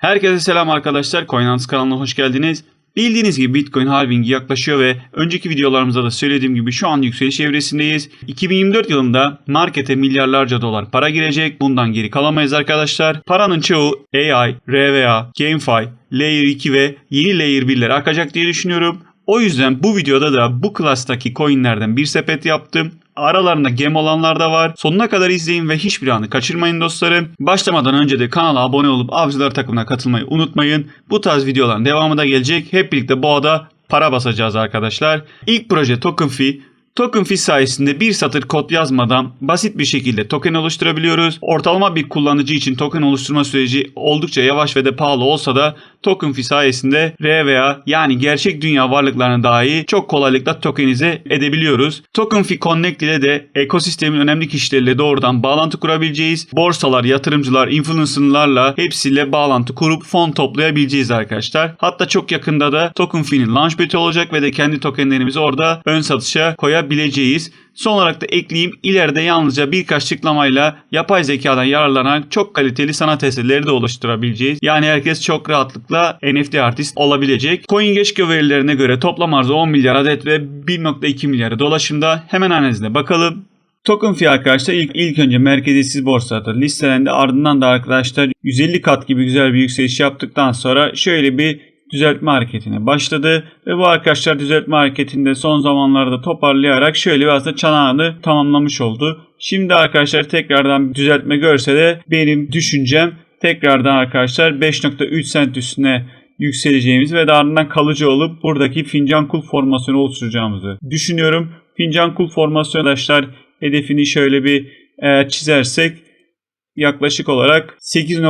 Herkese selam arkadaşlar. Coinance kanalına hoş geldiniz. Bildiğiniz gibi Bitcoin halvingi yaklaşıyor ve önceki videolarımızda da söylediğim gibi şu an yükseliş evresindeyiz. 2024 yılında markete milyarlarca dolar para girecek. Bundan geri kalamayız arkadaşlar. Paranın çoğu AI, RVA, GameFi, Layer 2 ve yeni Layer 1'lere akacak diye düşünüyorum. O yüzden bu videoda da bu klastaki coinlerden bir sepet yaptım. Aralarında gem olanlar da var. Sonuna kadar izleyin ve hiçbir anı kaçırmayın dostlarım. Başlamadan önce de kanala abone olup Avcılar takımına katılmayı unutmayın. Bu tarz videoların devamı da gelecek. Hep birlikte boğada para basacağız arkadaşlar. İlk proje TokenFi. TokenFi sayesinde bir satır kod yazmadan basit bir şekilde token oluşturabiliyoruz. Ortalama bir kullanıcı için token oluşturma süreci oldukça yavaş ve de pahalı olsa da TokenFi sayesinde RVA yani gerçek dünya varlıklarını dahi çok kolaylıkla tokenize edebiliyoruz. TokenFi Connect ile de ekosistemin önemli kişileriyle doğrudan bağlantı kurabileceğiz. Borsalar, yatırımcılar, influencerlarla hepsiyle bağlantı kurup fon toplayabileceğiz arkadaşlar. Hatta çok yakında da TokenFi'nin launchpad'i olacak ve de kendi tokenlerimizi orada ön satışa koyabileceğiz. Son olarak da ekleyeyim ileride yalnızca birkaç tıklamayla yapay zekadan yararlanarak çok kaliteli sanat eserleri de oluşturabileceğiz. Yani herkes çok rahatlıkla NFT artist olabilecek. CoinGecko verilerine göre toplam arzı 10 milyar adet ve 1.2 milyarı dolaşımda. Hemen analizine bakalım. Token fiyatı arkadaşlar ilk, ilk önce merkeziyetsiz borsada listelendi. Ardından da arkadaşlar 150 kat gibi güzel bir yükseliş yaptıktan sonra şöyle bir düzeltme hareketine başladı ve bu arkadaşlar düzeltme hareketinde son zamanlarda toparlayarak şöyle bir aslında çanağını tamamlamış oldu. Şimdi arkadaşlar tekrardan bir düzeltme görse de benim düşüncem tekrardan arkadaşlar 5.3 cent üstüne yükseleceğimiz ve ardından kalıcı olup buradaki fincan kul formasyonu oluşturacağımızı düşünüyorum. Fincan kul formasyonu arkadaşlar hedefini şöyle bir eğer çizersek yaklaşık olarak 8.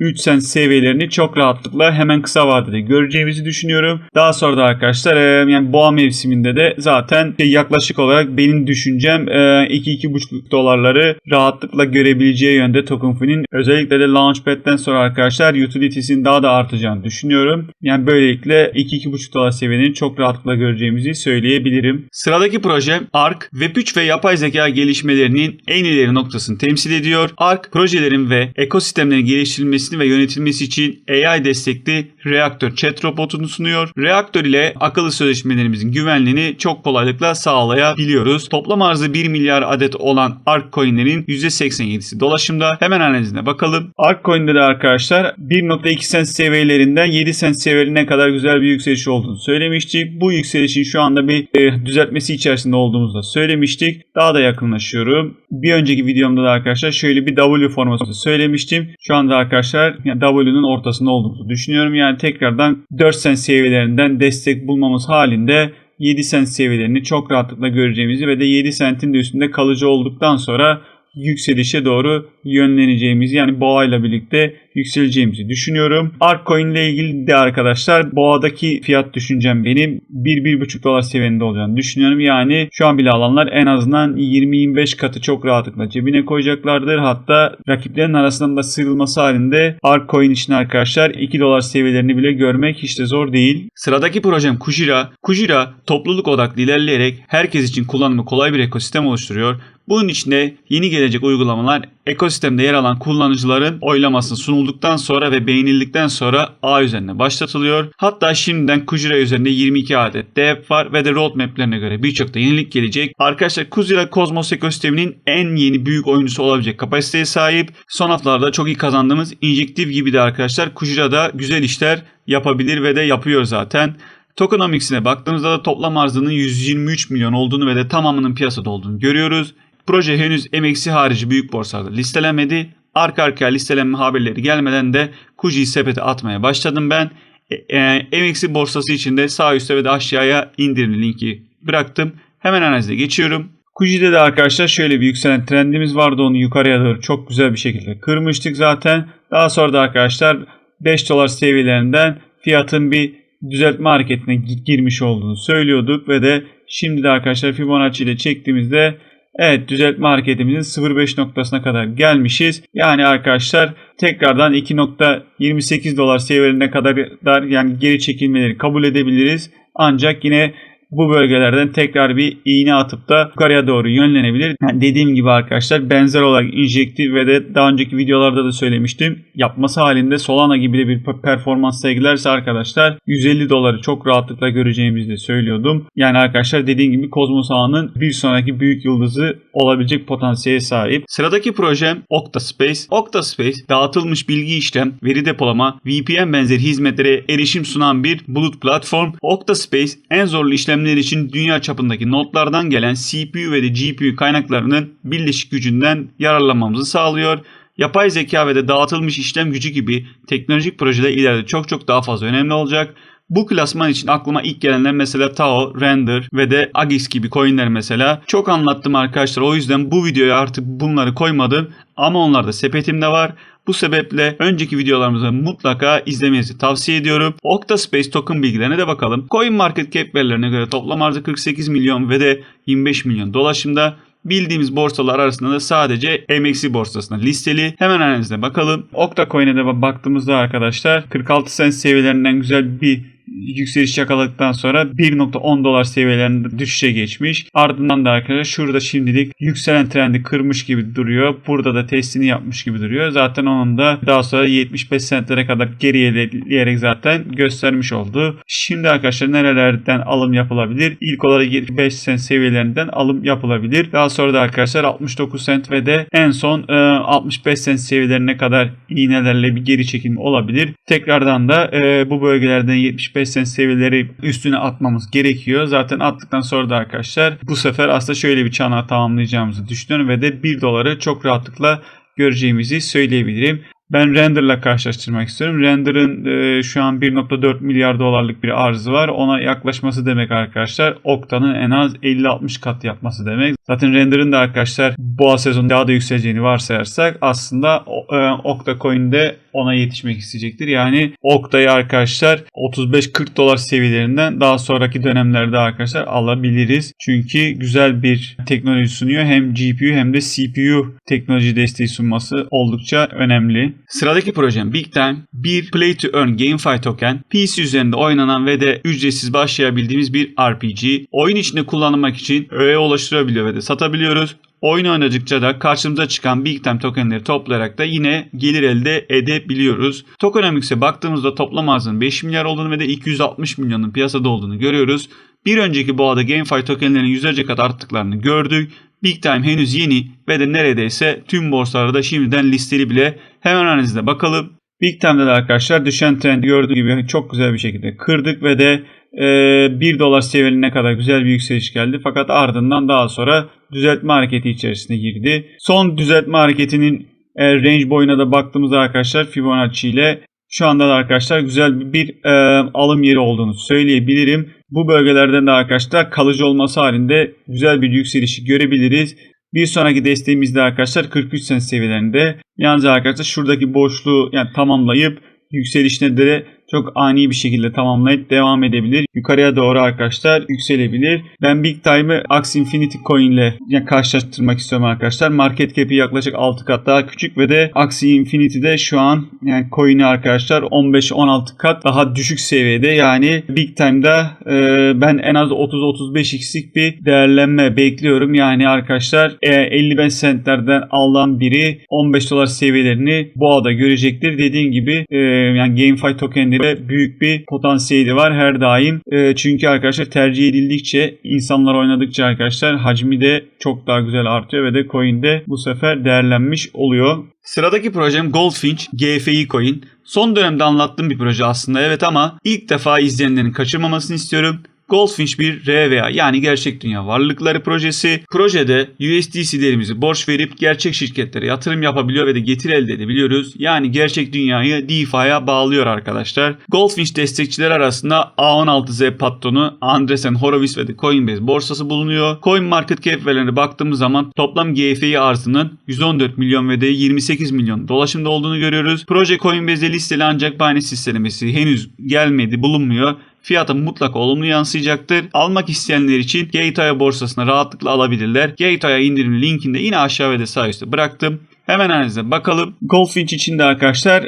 3 seviyelerini çok rahatlıkla hemen kısa vadede göreceğimizi düşünüyorum. Daha sonra da arkadaşlar yani boğa mevsiminde de zaten şey yaklaşık olarak benim düşüncem e, 2-2,5 dolarları rahatlıkla görebileceği yönde token TokenFi'nin özellikle de Launchpad'den sonra arkadaşlar utilities'in daha da artacağını düşünüyorum. Yani böylelikle 2-2,5 dolar seviyenin çok rahatlıkla göreceğimizi söyleyebilirim. Sıradaki proje ARK, Web3 ve yapay zeka gelişmelerinin en ileri noktasını temsil ediyor. ARK projelerin ve ekosistemlerin geliştirilmesi ve yönetilmesi için AI destekli Reaktör chat robotunu sunuyor. Reaktör ile akıllı sözleşmelerimizin güvenliğini çok kolaylıkla sağlayabiliyoruz. Toplam arzı 1 milyar adet olan ARK coinlerin %87'si dolaşımda. Hemen analizine bakalım. ARK coin'de de arkadaşlar 1.2 sent seviyelerinden 7 sent seviyelerine kadar güzel bir yükseliş olduğunu söylemiştik. Bu yükselişin şu anda bir e, düzeltmesi içerisinde olduğumuzu da söylemiştik. Daha da yakınlaşıyorum. Bir önceki videomda da arkadaşlar şöyle bir W formasını söylemiştim. Şu anda arkadaşlar yani W'nun ortasında olduğumuzu düşünüyorum. Yani tekrardan 4 sent seviyelerinden destek bulmamız halinde 7 sent seviyelerini çok rahatlıkla göreceğimizi ve de 7 sentin de üstünde kalıcı olduktan sonra yükselişe doğru yönleneceğimizi yani boğa ile birlikte yükseleceğimizi düşünüyorum. Arkcoin ile ilgili de arkadaşlar boğadaki fiyat düşüncem benim 1-1,5 dolar seviyende olacağını düşünüyorum. Yani şu an bile alanlar en azından 20-25 katı çok rahatlıkla cebine koyacaklardır. Hatta rakiplerin arasından da sıyrılması halinde Arkcoin için arkadaşlar 2 dolar seviyelerini bile görmek hiç de zor değil. Sıradaki projem Kujira. Kujira topluluk odaklı ilerleyerek herkes için kullanımı kolay bir ekosistem oluşturuyor. Bunun içinde yeni gelecek uygulamalar ekosistemde yer alan kullanıcıların oylamasını sunulduktan sonra ve beğenildikten sonra ağ üzerine başlatılıyor. Hatta şimdiden Kujira üzerinde 22 adet dev var ve de roadmaplerine göre birçok da yenilik gelecek. Arkadaşlar Kujira Cosmos ekosisteminin en yeni büyük oyuncusu olabilecek kapasiteye sahip. Son haftalarda çok iyi kazandığımız injektif gibi de arkadaşlar Kujira'da güzel işler yapabilir ve de yapıyor zaten. Tokenomics'ine baktığımızda da toplam arzının 123 milyon olduğunu ve de tamamının piyasada olduğunu görüyoruz. Proje henüz MXC harici büyük borsalarda listelenmedi. Arka arkaya listelenme haberleri gelmeden de Kuji'yi sepete atmaya başladım ben. E, e, MXC borsası için de sağ üstte ve de aşağıya indirim linki bıraktım. Hemen analize geçiyorum. Kuji'de de arkadaşlar şöyle bir yükselen trendimiz vardı. Onu yukarıya doğru çok güzel bir şekilde kırmıştık zaten. Daha sonra da arkadaşlar 5 dolar seviyelerinden fiyatın bir düzeltme hareketine girmiş olduğunu söylüyorduk ve de şimdi de arkadaşlar Fibonacci ile çektiğimizde Evet düzeltme hareketimizin 0.5 noktasına kadar gelmişiz. Yani arkadaşlar tekrardan 2.28 dolar seviyelerine kadar yani geri çekilmeleri kabul edebiliriz. Ancak yine bu bölgelerden tekrar bir iğne atıp da yukarıya doğru yönlenebilir. Yani dediğim gibi arkadaşlar benzer olarak injektif ve de daha önceki videolarda da söylemiştim. Yapması halinde Solana gibi de bir performans sergilerse arkadaşlar 150 doları çok rahatlıkla göreceğimizi de söylüyordum. Yani arkadaşlar dediğim gibi Cosmos ağının bir sonraki büyük yıldızı olabilecek potansiyele sahip. Sıradaki projem Octaspace. Octaspace dağıtılmış bilgi işlem, veri depolama, VPN benzeri hizmetlere erişim sunan bir bulut platform. Octaspace en zorlu işlemler için dünya çapındaki notlardan gelen CPU ve de GPU kaynaklarının birleşik gücünden yararlanmamızı sağlıyor. Yapay zeka ve de dağıtılmış işlem gücü gibi teknolojik projeler ileride çok çok daha fazla önemli olacak. Bu klasman için aklıma ilk gelenler mesela Tao, Render ve de Agix gibi coinler mesela. Çok anlattım arkadaşlar o yüzden bu videoya artık bunları koymadım ama onlar da sepetimde var. Bu sebeple önceki videolarımızı mutlaka izlemenizi tavsiye ediyorum. Octaspace token bilgilerine de bakalım. Coin Market Cap verilerine göre toplam arzı 48 milyon ve de 25 milyon dolaşımda. Bildiğimiz borsalar arasında da sadece MXC borsasında listeli. Hemen analizine bakalım. Octacoin'e de baktığımızda arkadaşlar 46 cent seviyelerinden güzel bir yükseliş yakaladıktan sonra 1.10 dolar seviyelerinde düşüşe geçmiş. Ardından da arkadaşlar şurada şimdilik yükselen trendi kırmış gibi duruyor. Burada da testini yapmış gibi duruyor. Zaten onun da daha sonra 75 centlere kadar geriyeleyerek zaten göstermiş oldu. Şimdi arkadaşlar nerelerden alım yapılabilir? İlk olarak 75 cent seviyelerinden alım yapılabilir. Daha sonra da arkadaşlar 69 cent ve de en son 65 cent seviyelerine kadar iğnelerle bir geri çekilme olabilir. Tekrardan da bu bölgelerden 75 cent seviyeleri üstüne atmamız gerekiyor. Zaten attıktan sonra da arkadaşlar bu sefer aslında şöyle bir çanağı tamamlayacağımızı düşünüyorum ve de 1 doları çok rahatlıkla göreceğimizi söyleyebilirim. Ben Render'la karşılaştırmak istiyorum. Render'ın e, şu an 1.4 milyar dolarlık bir arzı var. Ona yaklaşması demek arkadaşlar Octa'nın en az 50-60 kat yapması demek. Zaten Render'ın da arkadaşlar boğa sezonu daha da yükseleceğini varsayarsak aslında e, Octa Coin'de ona yetişmek isteyecektir. Yani Octa'yı arkadaşlar 35-40 dolar seviyelerinden daha sonraki dönemlerde arkadaşlar alabiliriz. Çünkü güzel bir teknoloji sunuyor. Hem GPU hem de CPU teknoloji desteği sunması oldukça önemli. Sıradaki projem Big Time bir Play to Earn GameFi token PC üzerinde oynanan ve de ücretsiz başlayabildiğimiz bir RPG. Oyun içinde kullanmak için öğeye ulaştırabiliyor ve de satabiliyoruz. Oyun oynadıkça da karşımıza çıkan Big Time tokenleri toplayarak da yine gelir elde edebiliyoruz. Tokenomics'e baktığımızda toplam arzının 5 milyar olduğunu ve de 260 milyonun piyasada olduğunu görüyoruz. Bir önceki boğada GameFi tokenlerinin yüzlerce kat arttıklarını gördük. Big Time henüz yeni ve de neredeyse tüm borsalarda şimdiden listeli bile. Hemen analizine bakalım. Big Time'de de arkadaşlar düşen trendi gördüğü gibi çok güzel bir şekilde kırdık ve de e, 1 dolar seviyelerine kadar güzel bir yükseliş geldi. Fakat ardından daha sonra düzeltme hareketi içerisine girdi. Son düzeltme hareketinin e, range boyuna da baktığımızda arkadaşlar Fibonacci ile şu anda da arkadaşlar güzel bir e, alım yeri olduğunu söyleyebilirim. Bu bölgelerden de arkadaşlar kalıcı olması halinde güzel bir yükselişi görebiliriz. Bir sonraki desteğimizde arkadaşlar 43 cent seviyelerinde. Yalnız arkadaşlar şuradaki boşluğu yani tamamlayıp yükselişine de çok ani bir şekilde tamamlayıp devam edebilir. Yukarıya doğru arkadaşlar yükselebilir. Ben Big Time'ı Axie Infinity Coin ile karşılaştırmak istiyorum arkadaşlar. Market cap'i yaklaşık 6 kat daha küçük ve de Axie Infinity'de şu an yani coin'i arkadaşlar 15-16 kat daha düşük seviyede. Yani Big Time'da e, ben en az 30-35x'lik bir değerlenme bekliyorum. Yani arkadaşlar e, 55 centlerden alınan biri 15 dolar seviyelerini boğada görecektir. Dediğim gibi e, yani GameFi tokenleri ve büyük bir potansiyeli var her daim. E, çünkü arkadaşlar tercih edildikçe insanlar oynadıkça arkadaşlar hacmi de çok daha güzel artıyor ve de coin de bu sefer değerlenmiş oluyor. Sıradaki projem Goldfinch GFI coin. Son dönemde anlattığım bir proje aslında evet ama ilk defa izleyenlerin kaçırmamasını istiyorum. Goldfinch bir RVA yani gerçek dünya varlıkları projesi. Projede USDC'lerimizi borç verip gerçek şirketlere yatırım yapabiliyor ve de getir elde edebiliyoruz. Yani gerçek dünyayı DeFi'ye bağlıyor arkadaşlar. Goldfinch destekçiler arasında A16Z patronu Andresen Horowitz ve de Coinbase borsası bulunuyor. Coin Market Cap verilerine baktığımız zaman toplam GFI arzının 114 milyon ve de 28 milyon dolaşımda olduğunu görüyoruz. Proje Coinbase'de listeli ancak Binance sistemesi henüz gelmedi bulunmuyor fiyata mutlaka olumlu yansıyacaktır. Almak isteyenler için Gateway borsasına rahatlıkla alabilirler. Gateway indirim linkini de yine aşağı ve de sağ üstte bıraktım. Hemen analize bakalım. Goldfinch için de arkadaşlar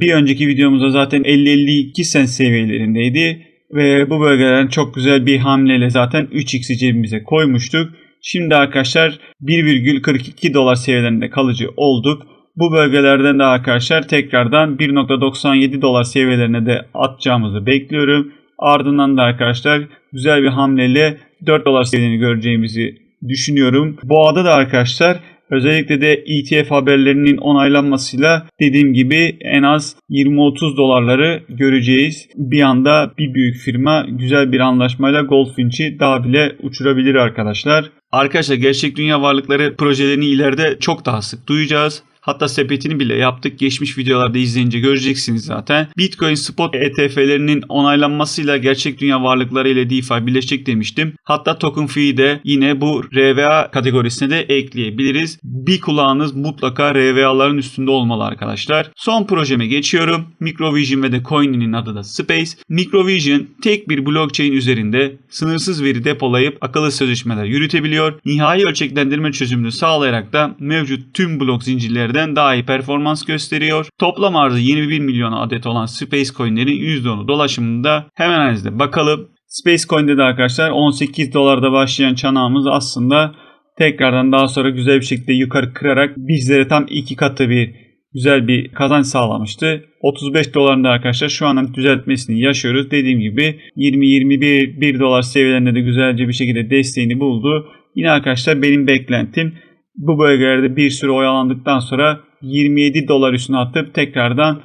bir önceki videomuzda zaten 50-52 cent seviyelerindeydi. Ve bu bölgelerden çok güzel bir hamleyle zaten 3x'i cebimize koymuştuk. Şimdi arkadaşlar 1,42 dolar seviyelerinde kalıcı olduk. Bu bölgelerden de arkadaşlar tekrardan 1.97 dolar seviyelerine de atacağımızı bekliyorum. Ardından da arkadaşlar güzel bir hamleyle 4 dolar seviyelerini göreceğimizi düşünüyorum. Boğada da arkadaşlar özellikle de ETF haberlerinin onaylanmasıyla dediğim gibi en az 20-30 dolarları göreceğiz. Bir anda bir büyük firma güzel bir anlaşmayla Goldfinch'i daha bile uçurabilir arkadaşlar. Arkadaşlar gerçek dünya varlıkları projelerini ileride çok daha sık duyacağız. Hatta sepetini bile yaptık. Geçmiş videolarda izleyince göreceksiniz zaten. Bitcoin spot ETF'lerinin onaylanmasıyla gerçek dünya varlıkları ile DeFi birleşecek demiştim. Hatta token fee de yine bu RVA kategorisine de ekleyebiliriz. Bir kulağınız mutlaka RVA'ların üstünde olmalı arkadaşlar. Son projeme geçiyorum. Microvision ve de Coin'inin adı da Space. Microvision tek bir blockchain üzerinde sınırsız veri depolayıp akıllı sözleşmeler yürütebiliyor. Nihai ölçeklendirme çözümünü sağlayarak da mevcut tüm blok zincirleri daha iyi performans gösteriyor. Toplam arzı 21 milyon adet olan Space Coin'lerin %10'u dolaşımında hemen analizde bakalım. Space Coin'de de arkadaşlar 18 dolarda başlayan çanağımız aslında tekrardan daha sonra güzel bir şekilde yukarı kırarak bizlere tam iki katı bir güzel bir kazanç sağlamıştı. 35 dolarında arkadaşlar şu an düzeltmesini yaşıyoruz. Dediğim gibi 20-21 1 dolar seviyelerinde de güzelce bir şekilde desteğini buldu. Yine arkadaşlar benim beklentim bu bölgelerde bir süre oyalandıktan sonra 27 dolar üstüne atıp tekrardan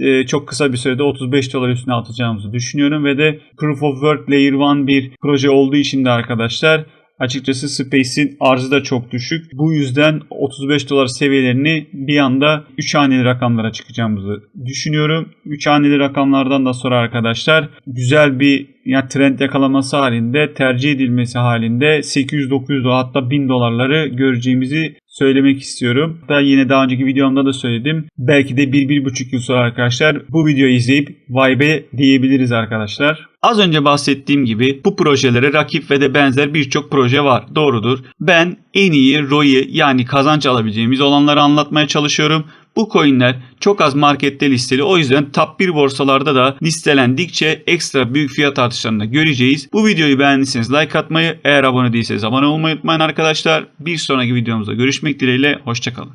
e, çok kısa bir sürede 35 dolar üstüne atacağımızı düşünüyorum ve de Proof of Work Layer 1 bir proje olduğu için de arkadaşlar açıkçası Space'in arzı da çok düşük. Bu yüzden 35 dolar seviyelerini bir anda 3 haneli rakamlara çıkacağımızı düşünüyorum. 3 haneli rakamlardan da sonra arkadaşlar güzel bir yani trend yakalaması halinde tercih edilmesi halinde 800-900 hatta 1000 dolarları göreceğimizi söylemek istiyorum. Hatta yine daha önceki videomda da söyledim. Belki de 1-1,5 yıl sonra arkadaşlar bu videoyu izleyip vay be diyebiliriz arkadaşlar. Az önce bahsettiğim gibi bu projelere rakip ve de benzer birçok proje var. Doğrudur. Ben en iyi ROI yani kazanç alabileceğimiz olanları anlatmaya çalışıyorum. Bu coinler çok az markette listeli. O yüzden top 1 borsalarda da listelendikçe ekstra büyük fiyat artışlarını göreceğiz. Bu videoyu beğendiyseniz like atmayı, eğer abone değilseniz abone olmayı unutmayın arkadaşlar. Bir sonraki videomuzda görüşmek dileğiyle. Hoşçakalın.